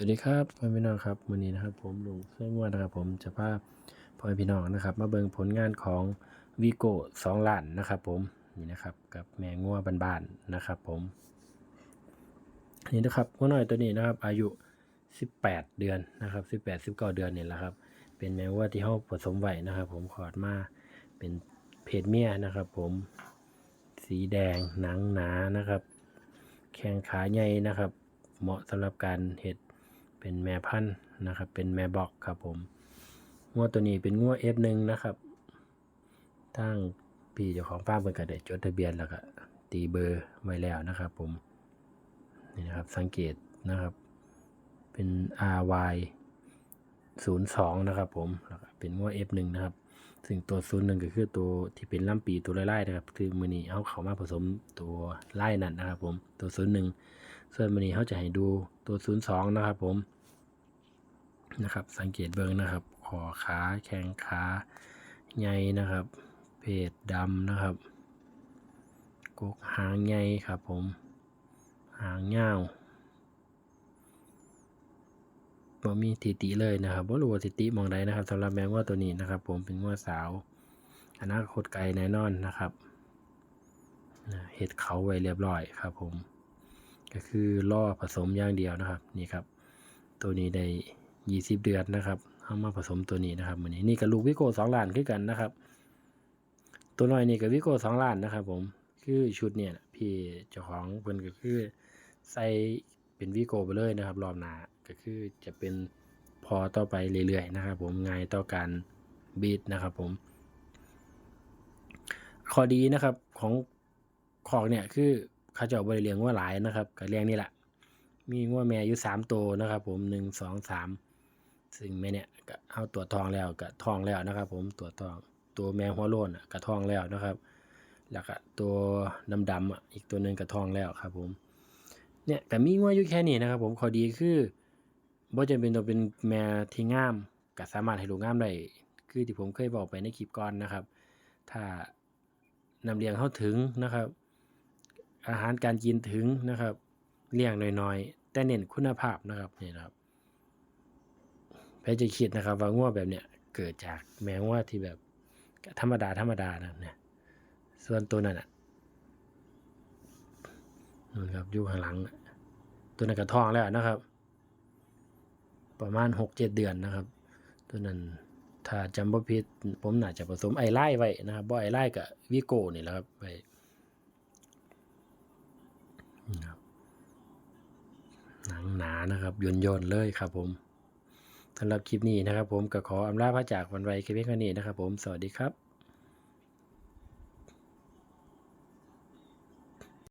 วัสดีครับพ่อพี่น้องครับวันนี้นะครับ ผมลุงเสื้อม่วนนะครับ ผมจะพาพ่อพี่น้องนะครับ มาเบิ่งผลงานของวีโก้สองล้านนะครับ ผมนี่นะครับ กับแมงงัวบ้านๆนะครับ ผมนี่นะครับงัวน้อยตัวนี้นะครับ อายุ 18 เดือนนะครับ 18 19 เดือนนี่แหละครับ เป็นแมงวัวที่เฮาผสมไว้นะครับ ผมขอดมาเป็นเพศเมียนะครับ ผมสีแดงหนังหนานะครับ แข้งขาใหญ่นะครับ เหมาะสำหรับการเห็ด เป็นแม่พันธุ์นะครับ เป็นแม่บอกครับผมงัวตัวนี้เป็นงัว F1 นะครับทั้งพี่เจ้าของฟาร์มเพิ่นก็ได้จดทะเบียนแล้วก็ตีเบอร์ไว้แล้วนะครับผมนี่นะครับสังเกตนะครับ เป็น RY 02 นะครับผมแล้วก็เป็นงัว F1 นะครับ ซึ่งตัว01ก็คือตัวที่เป็นลำปีตัวไล่ๆนะครับ คือมือนี้เอาเขามาผสมตัวไล่นั่นนะครับผมตัว01ส่วนวันนี้เขาจะให้ดูตัว02นะครับผม นะครับ สังเกตเบิ้งนะครับคอขาแข้งขาใหญ่นะครับ เพศดำนะครับกกหางใหญ่ครับผม หางยาวบ่มีติติเลยนะครับบ่รู้ว่าติติมองใดนะครับสำหรับแมงว่าตัวนี้นะครับ ผมเป็นว่าสาวอนาคตไกลแน่นอนนะครับเห็ดเขาไว้เรียบร้อยครับ ผม ก็คือล่อผสมอย่างเดียวนะครับ นี่ครับ ตัวนี้ได้ ยี่สิบเดือนนะครับเอามาผสมตัวนี้นะครับมือนี้นี่กับลูกวิโก้สองล้านคือกันนะครับ ตัวน้อยนี่กับวิโก้สองล้านนะครับ ผมคือชุดเนี่ยพี่เจ้าของเพิ่นก็คือใส่เป็นวิโก้ไปเลยนะครับ รอบหน้าก็คือจะเป็นพอต่อไปเรื่อยๆนะครับ ผมง่ายต่อการบีดนะครับ ผมข้อดีนะครับของของเนี่ยคือเขาเจะบริเลี้ยงว่าหลายนะครับกับเลี้ยงนี่แหละมีงัวแม่อยู่สามตัวนะครับ ผมหนึ่งสองสาม ซึ่งแม่เนี่ยก็เอาตัวทองแล้วก็ทองแล้วนะครับ ผมตัวทองตัวแมวหัวโลนก็ทองแล้วนะครับ แล้วก็ตัวดำดำอีกตัวหนึ่งก็ทองแล้วครับ ผมเนี่ยแต่มีงัวอยู่แค่นี้นะครับ ผมข้อดีคือบ่จำเป็นต้องเป็นแมที่งามก็สามารถให้ลูกงามได้คือที่ผมเคยบอกไปในคลิปก่อนนะครับ ถ้านำเลี้ยงเข้าถึงนะครับ อาหารการกินถึงนะครับ เลี้ยงน้อยๆ แต่เน้นคุณภาพนะครับนี่นะครับ ไปจะคิดนะครับ ว่างัวแบบเนี้ยเกิดจากแมงว่าที่แบบธรรมดาธรรมดานะเนี่ยส่วนตัวนั้นอะนู่นครับอยู่ข้างหลัง ตัวนั้นกระท้องแล้วนะครับ ประมาณหกเจ็ดเดือนนะครับ ตัวนั้นถ้าจำบ่ผิดผมน่าจะผสมไอไล่ไว้นะครับบ่ไอไล่กับวิโก้นี่แหละครับไว้นี่ครับหนังหนานะครับย่นย่นๆเลยครับผม สำหรับคลิปนี้นะครับ ผมก็ขออำลาพระจากวันไวแค่เพียงเท่านี้นะครับ ผมสวัสดีครับ